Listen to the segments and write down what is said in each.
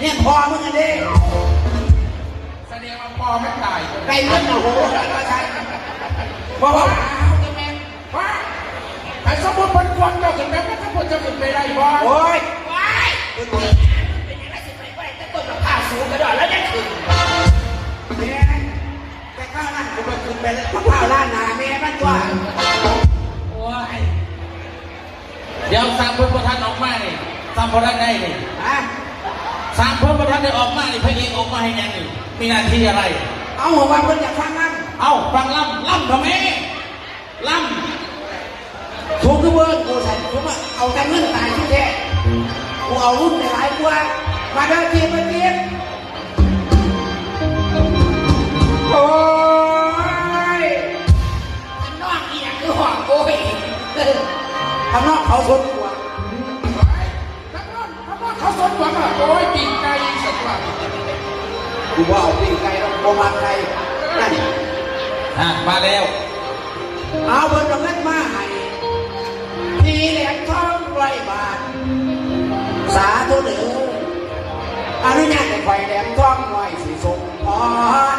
เนี่ยพอมึงอันนี้แสดงว่าพ่อไม่ตายไก่เงินโอ้โหแล้วก็ใช่เพราะว่าจะแม่ว่าไอ้สมมติเป็นคนเจ้าขึ้นแบบถ้าคนจะขึ้นไปได้บ่โอ้ยว้ายเป็นยังไงสิไปว่าจะต้นมะพร้าวสูงกระโดดแล้วยังถึงแม่แต่ข้าวนั่นกูไปขึ้นไปแล้วมะพร้าวล้านนาแม่มันตัวโอ้ยเดี๋ยวสามคนประธานออกมานี่สามคนได้นี่ฮะ สามคนประธานได้ออกมานี่พระเอกออกมาให้ยังนี่มีหน้าที่อะไร เอาหัวว่าคนอยากฟังนั่นเอ้าฟังล่ำล่ำทำไมล่ถูกคือเบิร์ดกูใส่กูมาเอาแต่เงินตายที่แท้กูเอารุ่นในหลายกว่ามาเดินทีมาทีมโอ้ยมันนอกอีหยังคือห่วงโอ้ยเออทำนอกเขาสน กูว่าเอาปีกไก่ต้องโกมาณไก่นั่นอะมาแล้ว เอาเบิร์ดเอาเงินมาให้ทีแหลมทองร้อยบาท สาธุเด้ออนุญาตให้ไฟแหลมทองหน่อยสิส่งพร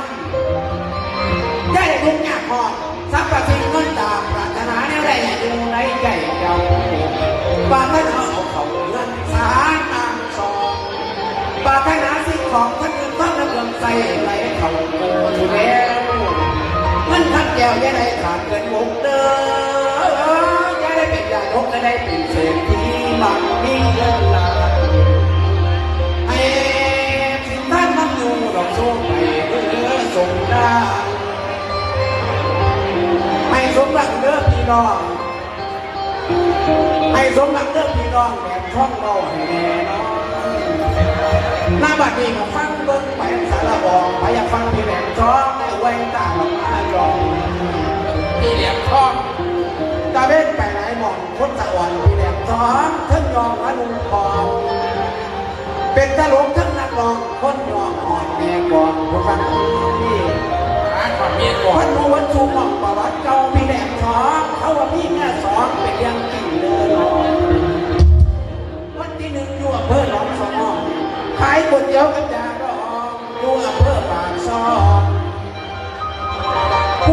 ได้ทุกอย่างพอสัพพสิ่งเงินตาปรารถนาแนวใดอยู่ในใจเจ้าปรารถนาเอาเขาเงินสาตามสองปรารถนาสิ่งของท่าน ใส่ไหลเขาโกอยู่แล้วมันทัดแก้วยังไงขาดเกินวงเด้อยังได้เป็นยาทกก็ได้เป็นเศรษฐีมันมีเงินหลายให้สิ่งท่านมันอยู่ดอกสู้ไปเพื่อส่งได้ให้สมรักเด้อพี่น้องให้สมรักเด้อพี่น้องแบบช่องเราให้แน่นอน หน้าบัดนี้ก็ฟังเบิ้งไปสารบองไปอยากฟังพี่แหลมจ้องในเว้ตาหลอาจองพี่เหลี่ยมทองตาเบ้นไปไหนหมองคนสะอ่อนพี่แหลมจ้องท่านยองอนุพรเป็นตลกทั้งนักร้องคนยองอ่อนแม่กองพวกกั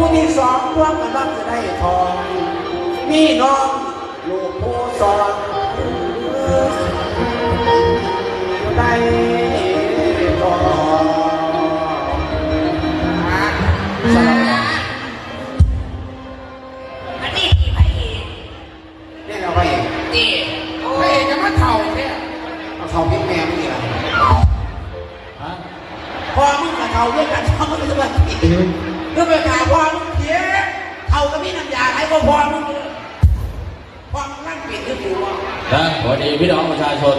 ผู้ที่สองร่วมกันรับจะได้ทอง มีน้องลูกผู้สอนได้ทองสลับกันอันนี้ที่พระเอกนี่เราไปเองตีโอ้พระยเอกจะมาเท่าเนี่ยเอาเขาพิกแม่มึงนี่แหละฮะพอมึงกับเขาเรื่องกันเขาไม่รู้ว่าผิด ก็ไปกาบพอมึงเพี้ยเขาก็มีน้ำยาให้ก็พอมึงเลยพอมึงนั่งปิดคือกูว่านะสวัสดีพี่น้องประชาชน